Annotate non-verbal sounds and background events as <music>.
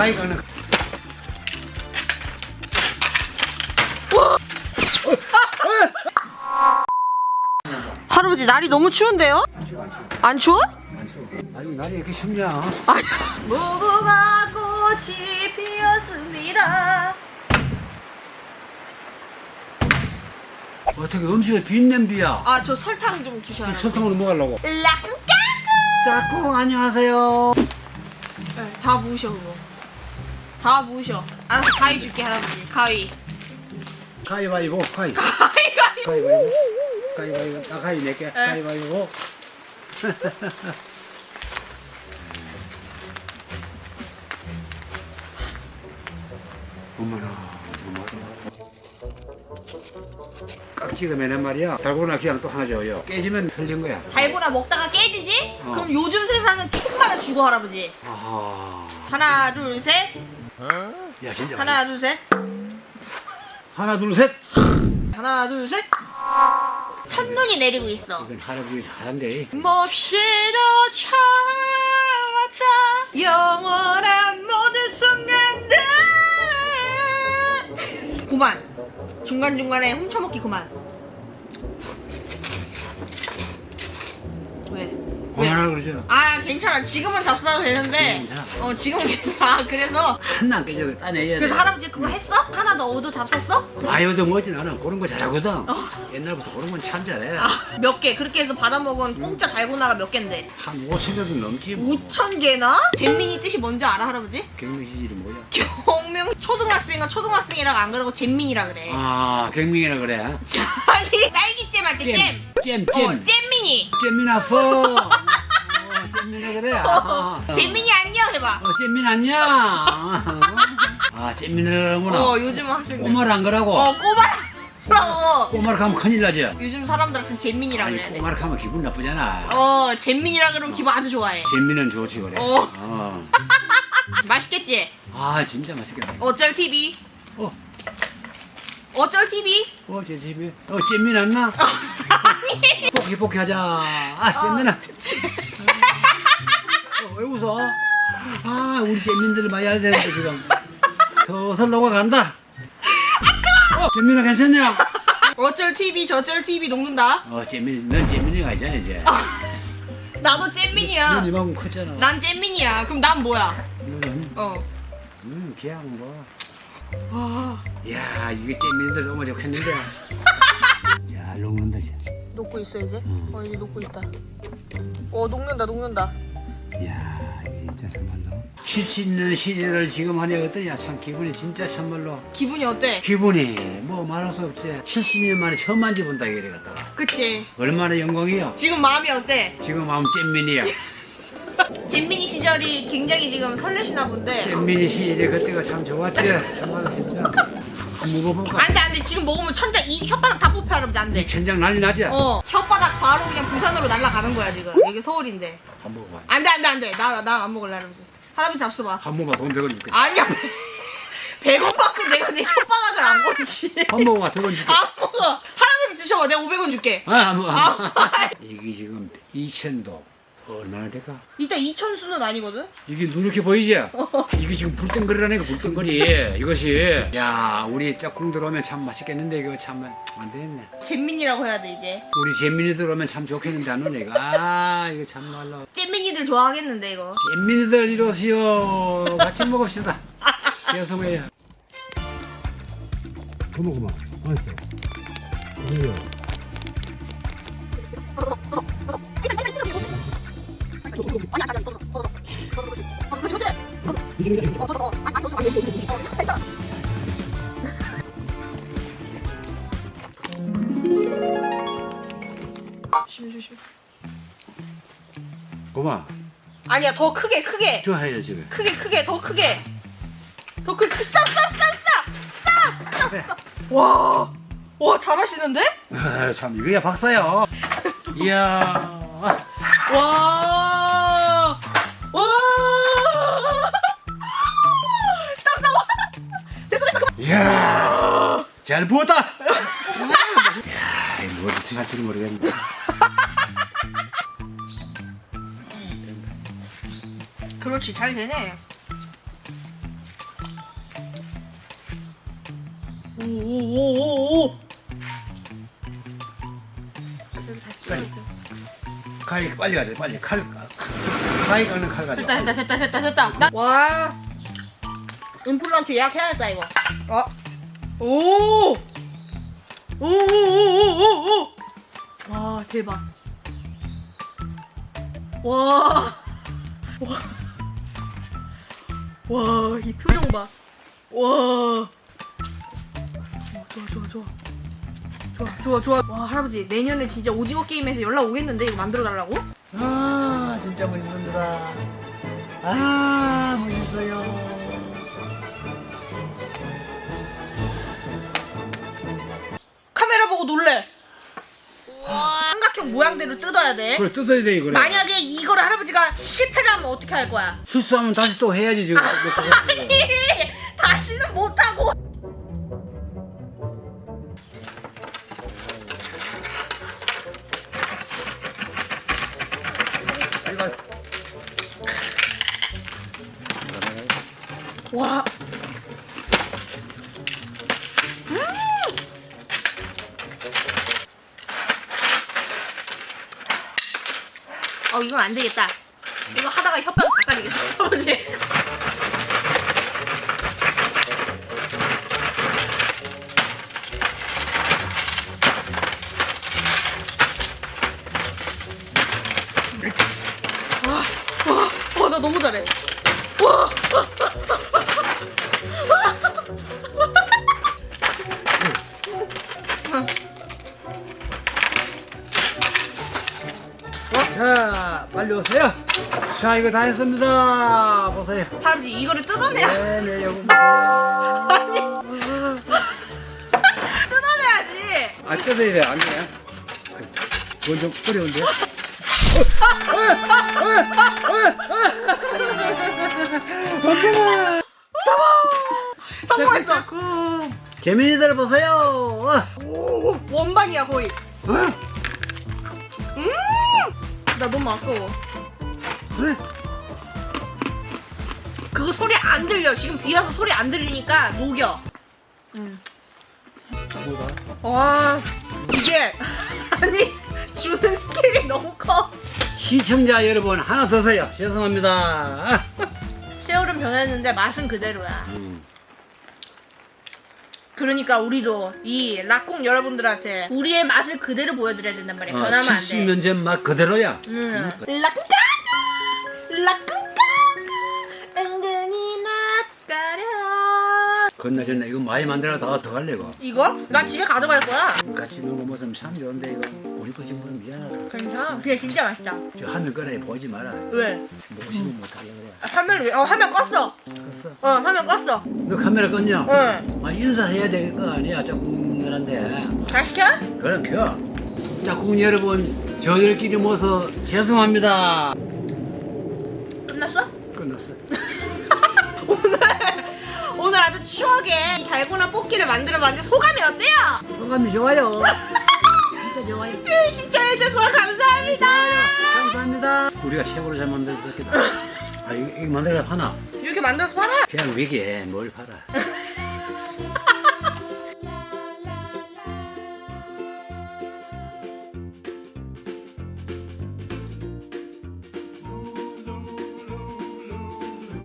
가위 가는. 할아버지 날이 너무 추운데요? 안 추워 안 추워 안 추워? 안 추워. 아직 날이 이렇게 춥냐? 아니. 무궁화 꽃이 피었습니다. 어떻게 음식에 비냄비야? 아 저 설탕 좀 주셔야 돼요. 설탕으로 뭐 하려고? 라꿍까꿍. 짝꿍 안녕하세요. 네, 다 부으셔 그거. 다 부으셔. 알았어 가위 줄게 할아버지. 가위. 가위바위보 가위. 가위 가위. 가위바위보. 가위바위보. 나 가위 낼게. 가위바위보. 어머나, 어머나. 깍지가 매는 말이야. 달고나 그냥 또 하나 줘요. 깨지면 틀린 거야. 달고나 먹다가 깨지지? 어. 그럼 요즘 세상은 총만은 죽어 할아버지. 아하. 하나 둘 셋. 야 진짜. 하나 둘 셋. 하나 둘 셋. 하나 둘 셋. 첫눈이 내리고 있어. 이건 할아버지 잘한대. 몹시도 차왔다 영원한 모든 순간들 그만 중간 중간에 훔쳐먹기 그만 왜? 그만하라 그러죠. 아 괜찮아 지금은 잡숴도 되는데 괜찮아. 어 지금은 괜찮아 그래서 하나 안 깨져. 따내야 돼. 그래서 할아버지 그거 했어? 하나 더 얻어 잡섰어? 많이 얻어먹지 나는 그런 거 잘하거든. 옛날부터 그런 건 참 잘해. 아 몇 개 그렇게 해서 받아먹은 공짜 달고나가 몇 갠데 한 5천 개도 넘지. 뭐. 5천 개나? 잼민이 뜻이 뭔지 알아 할아버지? 경미시질이 뭐야? 경명 초등학생은 초등학생이라고 안 그러고 잼민이라 그래. 아 경민이라 그래. 자, 아니 딸기잼 할게 잼. 잼, 어, 잼. 잼민이. 잼민 왔어. 어, 잼민이라 그래. 아, 잼민이 안녕 해봐. 어, 잼민 안녕. 아, 잼민이라구나. 어 요즘 학생들. 꼬마를 안 그러고. 어 꼬마라. 꼬마를 가면 큰일 나지. 요즘 사람들한테 잼민이라 아니, 그래야 돼. 꼬마를 가면 기분 나쁘잖아. 어 잼민이라 그러면 기분 아주 좋아해. 잼민은 좋지 그래. 어. 어. <laughs> 맛있겠지? 아, 진짜 맛있겠다. 어쩔 TV. 어, 어쩔 TV. 어, 제 집에. 어, 잼민 왔나? 뽀기 뽀기 하자. 아, 잼민아. 어, 왜 웃어? 아, 우리 잼민들을 봐야 되는데 지금. 서서 넘어간다. 어, 잼민아 괜찮냐? 어쩔 TV 저쩔 TV 녹는다. 어, 잼민, 넌 잼민이가 아니잖아 이제. 나도 잼민이야. 넌 이만큼 컸잖아. 난 잼민이야. 그럼 난 뭐야? 너는, 어. 음, 그냥 뭐. 아. 야, 이게 잼민들 너무 좋겠는데. <laughs> 잘 녹는다, 자. 녹고 있어 이제? 어 이제 녹고 있다. 어 녹는다 녹는다. 야, 이거 진짜 참말로. 쉴 수 있는 시절을 지금 하니 어떠냐? 참 기분이 진짜 참말로. 기분이 어때? 기분이 뭐 말할 수 없지. 70년 만에 처음 만져본다 이래 갖다가. 그치? 얼마나 영광이요. 지금 마음이 어때? 지금 마음 잼민이야. <laughs> 잼민이 시절이 굉장히 지금 설레시나 본데. 잼민이 시절에 그때가 참 좋았지. 참말로 진짜. 한번 먹어볼까? 안돼 안돼 지금 먹으면 천장 이 혓바닥 다 뽑혀 할아버지 안돼. 천장 난리 나지? 어 혓바닥 바로 그냥 부산으로 날아가는 거야 지금. 여기 서울인데. 한 번 먹어봐. 안돼 안돼 안돼 나나안 먹을래 할아버지. 할아버지 잡숴봐. 한 번만 돈 100원 줄게. 아니야. 100원 받고 내가 내 혓바닥을 안 걸지. 한 번만 100원 줄게. 안 먹어. 할아버지 드셔봐 내가 500원 줄게. 아, 한 번. 한 번. 아. 이게 지금 2천도. 얼마나 될까? 이따 2천수는 아니거든? 이게 누렇게 보이지? 이게 지금 불덩거리라니까 불덩거리. 이것이. 야 우리 짝꿍 들어오면 참 맛있겠는데 이거 참 안 되겠네. 잼민이라고 해야 돼 이제. 우리 재민이 들어오면 참 좋겠는데 안 오네 이거. 아 이거 참말로. 잼민이들 좋아하겠는데 이거. 재민이들 이러시오. 같이 먹읍시다. <laughs> 죄송해요. 더 먹어봐. 맛있어. 그래요 고마. 아니야 더 크게 크게. 좋아해요 지금. 크게 크게 더 크게. 더 크게. 그, 스탑 스탑 스탑 스탑 스탑 스탑 스탑. 와. 와 잘하시는데? 아, <laughs> 참 이거야 박사야 이야. 와. 이야, 잘 부었다. 이야, 어떻게 할지는 모르겠네. 그렇지 잘 되네. 오오오오오. 칼 빨리 가자, 빨리 칼. 칼 가는 칼 가자. 됐다 됐다 됐다 됐다 와. 임플란트 예약해야겠다 이거. 어. 오. 오오오오오오. 와 대박. 와. 와. 와, 이 표정 봐. 와. 어, 좋아, 좋아, 좋아. 좋아, 좋아, 좋아. 와, 할아버지, 내년에 진짜 오징어 게임에서 연락 오겠는데, 이거 만들어 달라고? 아 진짜 멋있는다 아 멋있어요 보고 놀래. 삼각형 모양대로 뜯어야 돼. 그래 뜯어야 돼 이거 만약에 이거를 할아버지가 실패를 하면 어떻게 할 거야? 실수하면 다시 또 해야지 지금 <laughs> 아니, 다시는 못하고. 이거 와. 이건 안 되겠다. 이거 하다가 혓바닥 다 까리겠어. 아버지. 와, 와, 와, 나 너무 잘해. 와. 빨리 오세요. 자 이거 다 했습니다. 보세요. 할아버지 이거를 뜯어내야 네 네 여기 보세요. 아니. <laughs> 뜯어내야지. 아 뜯어야 돼 안 돼요 그건 좀 어려운데? 성공했어. 재민이들 보세요. 원반이야 거의. 어? 나 너무 아까워. 그래 그거 소리 안 들려. 지금 비 와서 소리 안 들리니까 녹여. 뭐다 와 이게 <laughs> 아니 주는 스케일이 너무 커. 시청자 여러분 하나 더 사요. 죄송합니다. <laughs> 세월은 변했는데 맛은 그대로야. 음. 그러니까 우리도 이 락공 여러분들한테 우리의 맛을 그대로 보여드려야 된단 말이야. 어, 변하면 안 돼. 70년 전맛 그대로야. 응. 라kun가가 건너졌네. 이거 많이 만들어 더, 더 할래 이거 이거? 나 집에 가져갈 거야. 같이 놀고 먹으면 참 좋은데 이거. 우리 거 지금 미안하다. 괜찮아. 그게 진짜 맛있다. 저 화면 꺼내 보지 마라. 왜? 먹고 싶으면 못하게 그래 화면 왜? 어 화면 껐어. 그랬어? 어 화면 껐어. 너 카메라 껐냐? 응. 아 인사해야 될 거 아니야 짝꿍들한테. 다시 켜? 그럼 켜. 짝꿍 여러분 저희들끼리 모여서 죄송합니다. 끝났어? 끝났어 오늘 아주 추억의 이 달고나 뽑기를 만들어봤는데 소감이 어때요? 소감이 좋아요. 진짜 좋아요. 네, 시청해주셔서 감사합니다. 감사합니다. 우리가 최고로 잘 만들었겠다. 아 이거, 이거 만들어 파나? 이렇게 만들어서 팔아? 그냥 외계 뭘 팔아